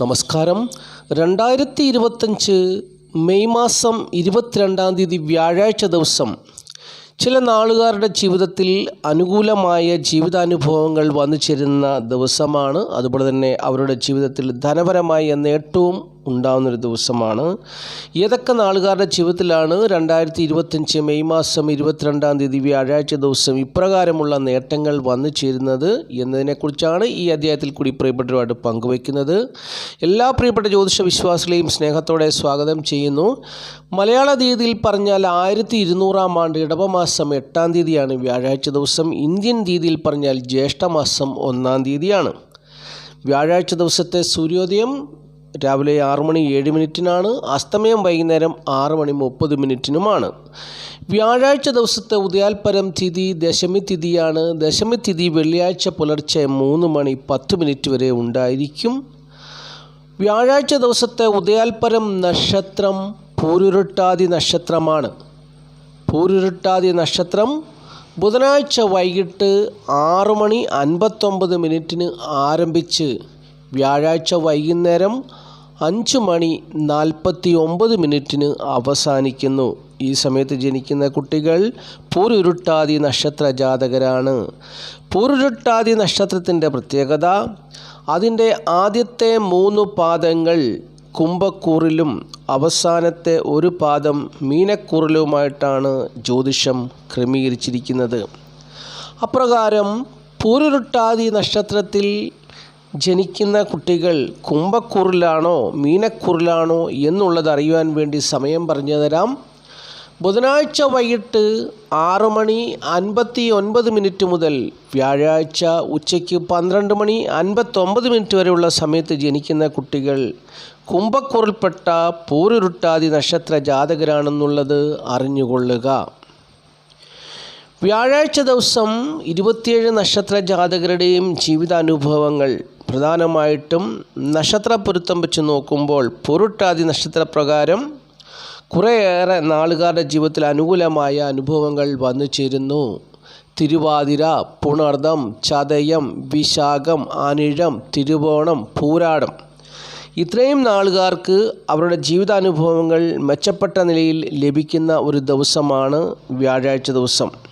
നമസ്കാരം. രണ്ടായിരത്തി ഇരുപത്തഞ്ച് മെയ് മാസം ഇരുപത്തിരണ്ടാം തീയതി വ്യാഴാഴ്ച ദിവസം ചില നാളുകാരുടെ ജീവിതത്തിൽ അനുകൂലമായ ജീവിതാനുഭവങ്ങൾ വന്നു ചേരുന്ന ദിവസമാണ്. അതുപോലെ തന്നെ അവരുടെ ജീവിതത്തിൽ ധനപരമായ നേട്ടവും ഉണ്ടാകുന്നൊരു ദിവസമാണ്. ഏതൊക്കെ നാളുകാരുടെ ജീവിതത്തിലാണ് രണ്ടായിരത്തി ഇരുപത്തഞ്ച് മെയ് മാസം ഇരുപത്തിരണ്ടാം തീയതി വ്യാഴാഴ്ച ദിവസം ഇപ്രകാരമുള്ള നേട്ടങ്ങൾ വന്നു ചേരുന്നത് എന്നതിനെക്കുറിച്ചാണ് ഈ അധ്യായത്തിൽ കൂടി പ്രിയപ്പെട്ടവരുമായിട്ട് പങ്കുവയ്ക്കുന്നത്. എല്ലാ പ്രിയപ്പെട്ട ജ്യോതിഷ വിശ്വാസികളെയും സ്നേഹത്തോടെ സ്വാഗതം ചെയ്യുന്നു. മലയാള തീയതിയിൽ പറഞ്ഞാൽ ആയിരത്തി ഇരുന്നൂറാം ആണ്ട് ഇടവമാസം എട്ടാം തീയതിയാണ് വ്യാഴാഴ്ച ദിവസം. ഇന്ത്യൻ തീയതിയിൽ പറഞ്ഞാൽ ജ്യേഷ്ഠമാസം ഒന്നാം തീയതിയാണ്. വ്യാഴാഴ്ച ദിവസത്തെ സൂര്യോദയം രാവിലെ ആറ് മണി ഏഴ് മിനിറ്റിനാണ്. അസ്തമയം വൈകുന്നേരം ആറ് മണി മുപ്പത് മിനിറ്റിനുമാണ്. വ്യാഴാഴ്ച ദിവസത്തെ ഉദയാൽപരം തിഥി ദശമി തിഥിയാണ്. ദശമി തിഥി വെള്ളിയാഴ്ച പുലർച്ചെ മൂന്ന് മണി പത്ത് മിനിറ്റ് വരെ ഉണ്ടായിരിക്കും. വ്യാഴാഴ്ച ദിവസത്തെ ഉദയാൽപരം നക്ഷത്രം പൂരുരുട്ടാതി നക്ഷത്രമാണ്. പൂരുരുട്ടാതി നക്ഷത്രം ബുധനാഴ്ച വൈകിട്ട് ആറ് മണി അൻപത്തൊമ്പത് മിനിറ്റിന് ആരംഭിച്ച് വ്യാഴാഴ്ച വൈകുന്നേരം അഞ്ച് മണി നാൽപ്പത്തി ഒമ്പത് മിനിറ്റിന് അവസാനിക്കുന്നു. ഈ സമയത്ത് ജനിക്കുന്ന കുട്ടികൾ പൂരുരുട്ടാതി നക്ഷത്ര ജാതകരാണ്. പൂരുരുട്ടാതി നക്ഷത്രത്തിന്റെ പ്രത്യേകത അതിന്റെ ആദ്യത്തെ മൂന്ന് പാദങ്ങൾ കുംഭക്കൂറിലും അവസാനത്തെ ഒരു പാദം മീനക്കൂറിലുമായിട്ടാണ് ജ്യോതിഷം ക്രമീകരിച്ചിരിക്കുന്നത്. അപ്രകാരം പൂരുരുട്ടാതി നക്ഷത്രത്തിൽ ജനിക്കുന്ന കുട്ടികൾ കുംഭക്കുറിലാണോ മീനക്കുറിലാണോ എന്നുള്ളത് അറിയുവാൻ വേണ്ടി സമയം പറഞ്ഞു തരാം. ബുധനാഴ്ച വൈകിട്ട് ആറ് മണി അൻപത്തി ഒൻപത് മിനിറ്റ് മുതൽ വ്യാഴാഴ്ച ഉച്ചയ്ക്ക് പന്ത്രണ്ട് മണി അൻപത്തൊമ്പത് മിനിറ്റ് വരെയുള്ള സമയത്ത് ജനിക്കുന്ന കുട്ടികൾ കുംഭക്കുറിൽപ്പെട്ട പൂരുരുട്ടാതി നക്ഷത്ര ജാതകരാണെന്നുള്ളത് അറിഞ്ഞുകൊള്ളുക. വ്യാഴാഴ്ച ദിവസം ഇരുപത്തിയേഴ് നക്ഷത്ര ജാതകരുടെയും ജീവിതാനുഭവങ്ങൾ പ്രധാനമായിട്ടും നക്ഷത്ര പൊരുത്തം വെച്ച് നോക്കുമ്പോൾ പൊരുട്ടാതി നക്ഷത്രപ്രകാരം കുറേയേറെ നാളുകാരുടെ ജീവിതത്തിൽ അനുകൂലമായ അനുഭവങ്ങൾ വന്നു ചേരുന്നു. തിരുവാതിര പുണർദം ചതയം വിശാഖം അനിഴം തിരുവോണം പൂരാടം. ഇത്രയും നാളുകാർക്ക് അവരുടെ ജീവിതാനുഭവങ്ങൾ മെച്ചപ്പെട്ട നിലയിൽ ലഭിക്കുന്ന ഒരു ദിവസമാണ് വ്യാഴാഴ്ച ദിവസം.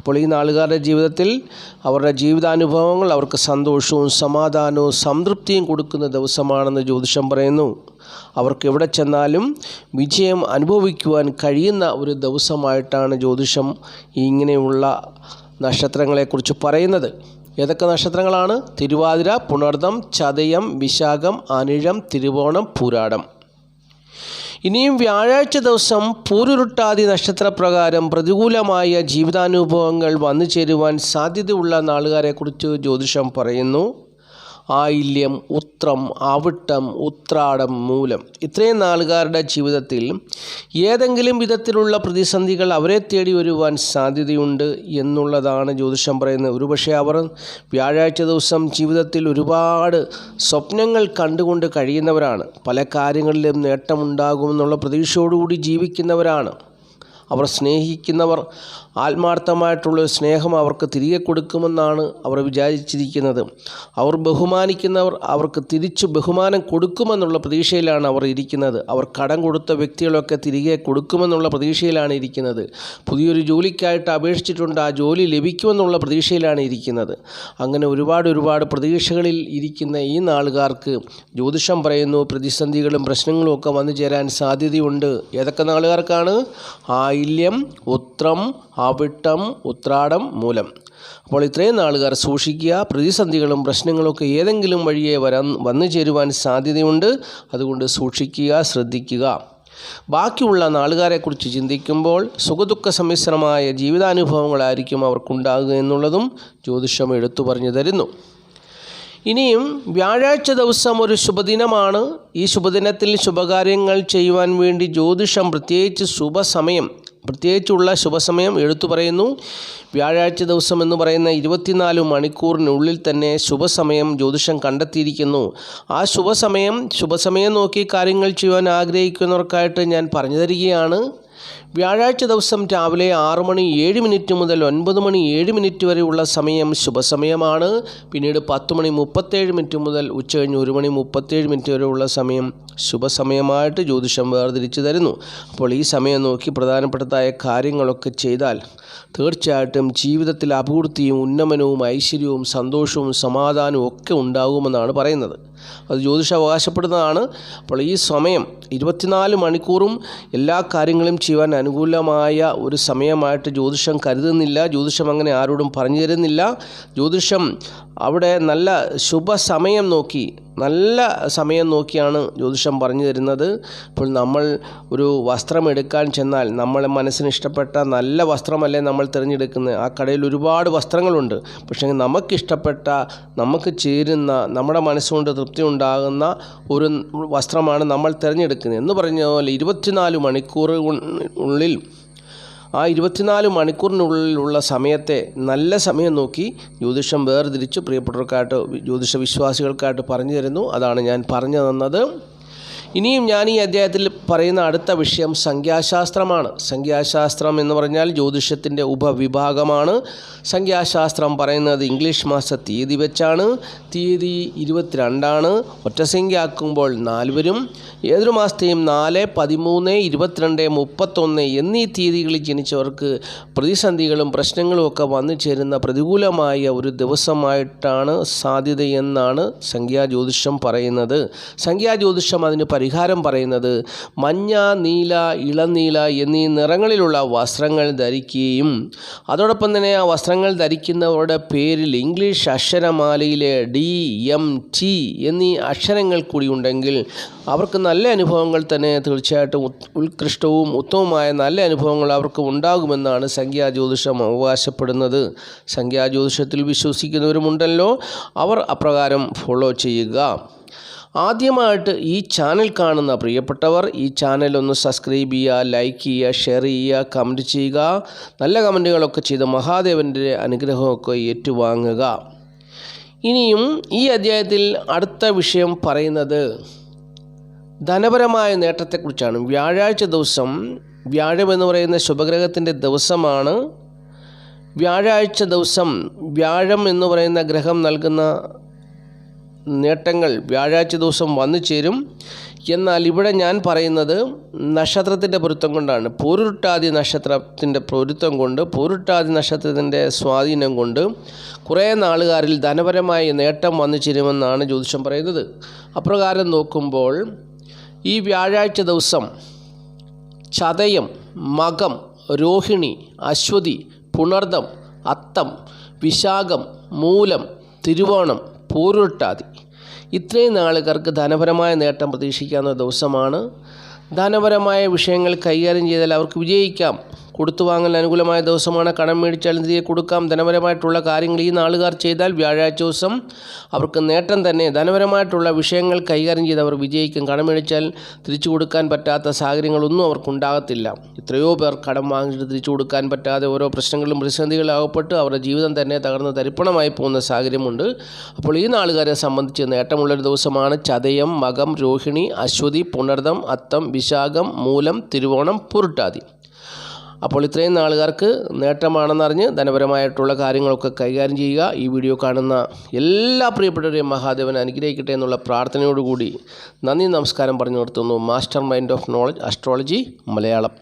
അപ്പോൾ ഈ നാളുകാരുടെ ജീവിതത്തിൽ അവരുടെ ജീവിതാനുഭവങ്ങൾ അവർക്ക് സന്തോഷവും സമാധാനവും സംതൃപ്തിയും കൊടുക്കുന്ന ദിവസമാണെന്ന് ജ്യോതിഷം പറയുന്നു. അവർക്ക് എവിടെ ചെന്നാലും വിജയം അനുഭവിക്കുവാൻ കഴിയുന്ന ഒരു ദിവസമായിട്ടാണ് ജ്യോതിഷം ഇങ്ങനെയുള്ള നക്ഷത്രങ്ങളെക്കുറിച്ച് പറയുന്നത്. ഏതൊക്കെ നക്ഷത്രങ്ങളാണ്? തിരുവാതിര പുണർദം ചതയം വിശാഖം അനിഴം തിരുവോണം പൂരാടം. ഇനിയും വ്യാഴാഴ്ച ദിവസം പൂരുരുട്ടാതി നക്ഷത്രപ്രകാരം പ്രതികൂലമായ ജീവിതാനുഭവങ്ങൾ വന്നു ചേരുവാൻ സാധ്യതയുള്ള നാളുകാരെക്കുറിച്ച് ജ്യോതിഷം പറയുന്നു. ആയില്യം ഉത്രം അവിട്ടം ഉത്രാടം മൂലം. ഇത്രയും നാളുകാരുടെ ജീവിതത്തിൽ ഏതെങ്കിലും വിധത്തിലുള്ള പ്രതിസന്ധികൾ അവരെ തേടി വരുവാൻ സാധ്യതയുണ്ട് എന്നുള്ളതാണ് ജ്യോതിഷം പറയുന്നത്. ഒരുപക്ഷെ അവർ വ്യാഴാഴ്ച ദിവസം ജീവിതത്തിൽ ഒരുപാട് സ്വപ്നങ്ങൾ കണ്ടുകൊണ്ട് കഴിയുന്നവരാണ്. പല കാര്യങ്ങളിലും നേട്ടമുണ്ടാകുമെന്നുള്ള പ്രതീക്ഷയോടുകൂടി ജീവിക്കുന്നവരാണ്. അവർ സ്നേഹിക്കുന്നവർ ആത്മാർത്ഥമായിട്ടുള്ള സ്നേഹം അവർക്ക് തിരികെ കൊടുക്കുമെന്നാണ് അവർ വിചാരിച്ചിരിക്കുന്നത്. അവർ ബഹുമാനിക്കുന്നവർ അവർക്ക് തിരിച്ചു ബഹുമാനം കൊടുക്കുമെന്നുള്ള പ്രതീക്ഷയിലാണ് അവർ ഇരിക്കുന്നത്. അവർ കടം കൊടുത്ത വ്യക്തികളൊക്കെ തിരികെ കൊടുക്കുമെന്നുള്ള പ്രതീക്ഷയിലാണ് ഇരിക്കുന്നത്. പുതിയൊരു ജോലിക്കായിട്ട് അപേക്ഷിച്ചിട്ടുണ്ട് ആ ജോലി ലഭിക്കുമെന്നുള്ള പ്രതീക്ഷയിലാണ് ഇരിക്കുന്നത്. അങ്ങനെ ഒരുപാട് ഒരുപാട് പ്രതീക്ഷകളിൽ ഇരിക്കുന്ന ഈ നാളുകാർക്ക് ജ്യോതിഷം പറയുന്നു പ്രതിസന്ധികളും പ്രശ്നങ്ങളും ഒക്കെ വന്നു ചേരാൻ സാധ്യതയുണ്ട്. ഏതൊക്കെ നാളുകാർക്കാണ്? ആയില്യം ഉത്രം അവിട്ടം ഉത്രാടം മൂലം. അപ്പോൾ ഇത്രയും നാളുകാർ സൂക്ഷിക്കുക പ്രതിസന്ധികളും പ്രശ്നങ്ങളൊക്കെ ഏതെങ്കിലും വഴിയെ വരാൻ വന്നു ചേരുവാൻ സാധ്യതയുണ്ട്. അതുകൊണ്ട് സൂക്ഷിക്കുക ശ്രദ്ധിക്കുക. ബാക്കിയുള്ള നാളുകാരെക്കുറിച്ച് ചിന്തിക്കുമ്പോൾ സുഖദുഃഖ സമ്മിശ്രമായ ജീവിതാനുഭവങ്ങളായിരിക്കും അവർക്കുണ്ടാകുക എന്നുള്ളതും ജ്യോതിഷം എടുത്തു പറഞ്ഞു തരുന്നു. ഇനിയും വ്യാഴാഴ്ച ദിവസം ഒരു ശുഭദിനമാണ്. ഈ ശുഭദിനത്തിൽ ശുഭകാര്യങ്ങൾ ചെയ്യുവാൻ വേണ്ടി ജ്യോതിഷം പ്രത്യേകിച്ച് ശുഭസമയം പ്രത്യേകിച്ചുള്ള ശുഭസമയം എടുത്തു പറയുന്നു. വ്യാഴാഴ്ച ദിവസം എന്ന് പറയുന്ന ഇരുപത്തിനാല് മണിക്കൂറിനുള്ളിൽ തന്നെ ശുഭസമയം ജ്യോതിഷം കണ്ടെത്തിയിരിക്കുന്നു. ആ ശുഭസമയം ശുഭസമയം നോക്കി കാര്യങ്ങൾ ചെയ്യുവാൻ ആഗ്രഹിക്കുന്നവർക്കായിട്ട് ഞാൻ പറഞ്ഞു തരികയാണ്. വ്യാഴാഴ്ച ദിവസം രാവിലെ ആറ് മണി ഏഴ് മിനിറ്റ് മുതൽ ഒൻപത് മണി ഏഴ് മിനിറ്റ് വരെയുള്ള സമയം ശുഭസമയമാണ്. പിന്നീട് പത്ത് മണി മുപ്പത്തേഴ് മിനിറ്റ് മുതൽ ഉച്ചകഴിഞ്ഞ് ഒരു മണി മുപ്പത്തേഴ് മിനിറ്റ് വരെയുള്ള സമയം ശുഭസമയമായിട്ട് ജ്യോതിഷം വേർതിരിച്ചു തരുന്നു. അപ്പോൾ ഈ സമയം നോക്കി പ്രധാനപ്പെട്ടതായ കാര്യങ്ങളൊക്കെ ചെയ്താൽ തീർച്ചയായിട്ടും ജീവിതത്തിൽ അഭിവൃദ്ധിയും ഉന്നമനവും ഐശ്വര്യവും സന്തോഷവും സമാധാനവും ഒക്കെ ഉണ്ടാകുമെന്നാണ് പറയുന്നത്. അത് ജ്യോതിഷം അവകാശപ്പെടുന്നതാണ്. അപ്പോൾ ഈ സമയം ഇരുപത്തിനാല് മണിക്കൂറും എല്ലാ കാര്യങ്ങളും ചെയ്യുവാൻ അനുകൂലമായ ഒരു സമയമായിട്ട് ജ്യോതിഷം കരുതുന്നില്ല. ജ്യോതിഷം അങ്ങനെ ആരോടും പറഞ്ഞു തരുന്നില്ല. ജ്യോതിഷം അവിടെ നല്ല ശുഭസമയം നോക്കി നല്ല സമയം നോക്കിയാണ് ജ്യോതിഷം പറഞ്ഞു തരുന്നത്. അപ്പോൾ നമ്മൾ ഒരു വസ്ത്രം എടുക്കാൻ ചെന്നാൽ നമ്മളെ മനസ്സിന് ഇഷ്ടപ്പെട്ട നല്ല വസ്ത്രമല്ലേ നമ്മൾ തിരഞ്ഞെടുക്കുന്നത്. ആ കടയിൽ ഒരുപാട് വസ്ത്രങ്ങളുണ്ട്. പക്ഷേ നമുക്കിഷ്ടപ്പെട്ട നമുക്ക് ചേരുന്ന നമ്മുടെ മനസ്സുകൊണ്ട് തൃപ്തി ഉണ്ടാകുന്ന ഒരു വസ്ത്രമാണ് നമ്മൾ തിരഞ്ഞെടുക്കുന്നത്. എന്ന് പറഞ്ഞ പോലെ ഇരുപത്തിനാല് മണിക്കൂർ ഉള്ളിൽ ആ ഇരുപത്തിനാല് മണിക്കൂറിനുള്ളിലുള്ള സമയത്തെ നല്ല സമയം നോക്കി ജ്യോതിഷം വേർതിരിച്ച് പ്രിയപ്പെട്ടവർക്കായിട്ട് ജ്യോതിഷ വിശ്വാസികൾക്കായിട്ട് പറഞ്ഞു തരുന്നു. അതാണ് ഞാൻ പറഞ്ഞു തന്നത്. ഇനിയും ഞാൻ ഈ അധ്യായത്തിൽ പറയുന്ന അടുത്ത വിഷയം സംഖ്യാശാസ്ത്രമാണ്. സംഖ്യാശാസ്ത്രം എന്ന് പറഞ്ഞാൽ ജ്യോതിഷത്തിന്റെ ഉപവിഭാഗമാണ്. സംഖ്യാശാസ്ത്രം പറയുന്നത് ഇംഗ്ലീഷ് മാസ തീയതി വെച്ചാണ്. തീയതി ഇരുപത്തിരണ്ടാണ്. ഒറ്റസംഖ്യ ആക്കുമ്പോൾ നാല് വരും. ഏതൊരു മാസത്തെയും നാല് പതിമൂന്ന് ഇരുപത്തിരണ്ട് മുപ്പത്തൊന്ന് എന്നീ തീയതികളിൽ ജനിച്ചവർക്ക് പ്രതിസന്ധികളും പ്രശ്നങ്ങളും ഒക്കെ വന്നു ചേരുന്ന പ്രതികൂലമായ ഒരു ദിവസമായിട്ടാണ് സാധ്യതയെന്നാണ് സംഖ്യാജ്യോതിഷം പറയുന്നത്. സംഖ്യാജ്യോതിഷം അതിന് പരിഹാരം പറയുന്നത് മഞ്ഞ നീല ഇളനീല എന്നീ നിറങ്ങളിലുള്ള വസ്ത്രങ്ങൾ ധരിക്കുകയും അതോടൊപ്പം തന്നെ ആ വസ്ത്രങ്ങൾ ധരിക്കുന്നവരുടെ പേരിൽ ഇംഗ്ലീഷ് അക്ഷരമാലയിലെ ഡി എം ടി എന്നീ അക്ഷരങ്ങൾ കൂടി ഉണ്ടെങ്കിൽ അവർക്ക് നല്ല അനുഭവങ്ങൾ തന്നെ തീർച്ചയായിട്ടും ഉത്കൃഷ്ടവും ഉത്തമമായ നല്ല അനുഭവങ്ങൾ അവർക്ക് ഉണ്ടാകുമെന്നാണ് സംഖ്യാജ്യോതിഷം അവകാശപ്പെടുന്നത്. സംഖ്യാജ്യോതിഷത്തിൽ വിശ്വസിക്കുന്നവരുമുണ്ടല്ലോ അവർ അപ്രകാരം ഫോളോ ചെയ്യുക. ആദ്യമായിട്ട് ഈ ചാനൽ കാണുന്ന പ്രിയപ്പെട്ടവർ ഈ ചാനൽ ഒന്ന് സബ്സ്ക്രൈബ് ചെയ്യുക ലൈക്ക് ചെയ്യുക ഷെയർ ചെയ്യുക കമന്റ് ചെയ്യുക. നല്ല കമന്റുകളൊക്കെ ചെയ്ത് മഹാദേവന്റെ അനുഗ്രഹമൊക്കെ ഏറ്റുവാങ്ങുക. ഇനിയും ഈ അധ്യായത്തിൽ അടുത്ത വിഷയം പറയുന്നത് ധനപരമായ നേട്ടത്തെക്കുറിച്ചാണ്. വ്യാഴാഴ്ച ദിവസം വ്യാഴം എന്ന് പറയുന്ന ശുഭഗ്രഹത്തിന്റെ ദിവസമാണ്. വ്യാഴാഴ്ച ദിവസം വ്യാഴം എന്ന് പറയുന്ന ഗ്രഹം നൽകുന്ന നേട്ടങ്ങൾ വ്യാഴാഴ്ച ദിവസം വന്നു ചേരും. എന്നാൽ ഇവിടെ ഞാൻ പറയുന്നത് നക്ഷത്രത്തിന്റെ പൊരുത്തം കൊണ്ടാണ്. പൂരുട്ടാതി നക്ഷത്രത്തിന്റെ പൊരുത്തം കൊണ്ട് പൂരുട്ടാതി നക്ഷത്രത്തിന്റെ സ്വാധീനം കൊണ്ട് കുറേ നാളുകാരിൽ ധനപരമായ നേട്ടം വന്നു ചേരുമെന്നാണ് ജ്യോതിഷം പറയുന്നത്. അപ്രകാരം നോക്കുമ്പോൾ ഈ വ്യാഴാഴ്ച ദിവസം ചതയം മകം രോഹിണി അശ്വതി പുണർദം അത്തം വിശാഖം മൂലം തിരുവോണം പൂരുട്ടാതി ഇത്രയും നാളുകാർക്ക് ധനപരമായ നേട്ടം പ്രതീക്ഷിക്കാവുന്ന ദിവസമാണ്. ധനപരമായ വിഷയങ്ങൾ കൈകാര്യം ചെയ്താൽ അവർക്ക് വിജയിക്കാം. കൊടുത്തു വാങ്ങൽ അനുകൂലമായ ദിവസമാണ് കടം മേടിച്ചാൽ തിരികെ കൊടുക്കാം. ധനപരമായിട്ടുള്ള കാര്യങ്ങൾ ഈ നാളുകാർ ചെയ്താൽ വ്യാഴാഴ്ച ദിവസം അവർക്ക് നേട്ടം തന്നെ. ധനപരമായിട്ടുള്ള വിഷയങ്ങൾ കൈകാര്യം ചെയ്ത് അവർ വിജയിക്കും. കടം മേടിച്ചാൽ തിരിച്ചു കൊടുക്കാൻ പറ്റാത്ത സാഹചര്യങ്ങളൊന്നും അവർക്കുണ്ടാകത്തില്ല. എത്രയോ പേർ കടം വാങ്ങിച്ചിട്ട് തിരിച്ചു കൊടുക്കാൻ പറ്റാതെ ഓരോ പ്രശ്നങ്ങളിലും പ്രതിസന്ധികളാകപ്പെട്ട് അവരുടെ ജീവിതം തന്നെ തകർന്ന് തരിപ്പണമായി പോകുന്ന സാഹചര്യമുണ്ട്. അപ്പോൾ ഈ നാളുകാരെ സംബന്ധിച്ച് നേട്ടമുള്ളൊരു ദിവസമാണ് ചതയം മകം രോഹിണി അശ്വതി പുണർദം അത്തം വിശാഖം മൂലം തിരുവോണം പുരുട്ടാതി. അപ്പോൾ ഇത്രയും നാളുകാർക്ക് നേട്ടമാണെന്നറിഞ്ഞ് ധനപരമായിട്ടുള്ള കാര്യങ്ങളൊക്കെ കൈകാര്യം ചെയ്യുക. ഈ വീഡിയോ കാണുന്ന എല്ലാ പ്രിയപ്പെട്ടവരെയും മഹാദേവൻ അനുഗ്രഹിക്കട്ടെ എന്നുള്ള പ്രാർത്ഥനയോടുകൂടി നന്ദി നമസ്കാരം പറഞ്ഞു നിർത്തുന്നു. Master mind of knowledge astrology Malayalam.